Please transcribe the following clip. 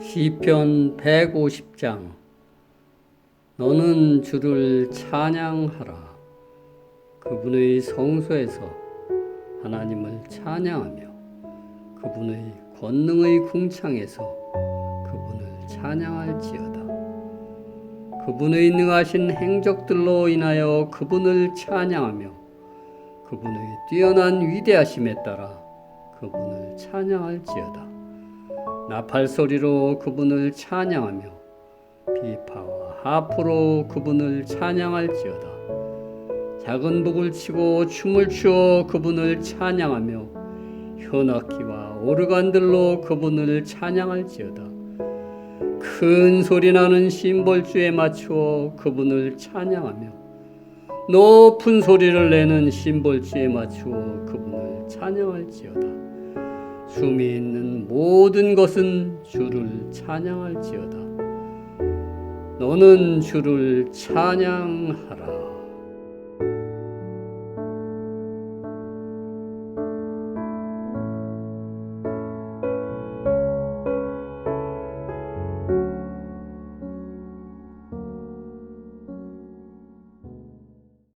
시편 150장. 너는 주를 찬양하라. 그분의 성소에서 하나님을 찬양하며 그분의 권능의 궁창에서 그분을 찬양할지어다. 그분의 능하신 행적들로 인하여 그분을 찬양하며 그분의 뛰어난 위대하심에 따라 그분을 찬양할지어다 나팔 소리로 그분을 찬양하며 비파와 하프로 그분을 찬양할지어다. 작은 북을 치고 춤을 추어 그분을 찬양하며 현악기와 오르간들로 그분을 찬양할지어다. 큰 소리 나는 심벌주에 맞추어 그분을 찬양하며 높은 소리를 내는 심벌주에 맞추어 그분을 찬양할지어다. 숨이 있는 모든 것은 주를 찬양할지어다. 너는 주를 찬양하라.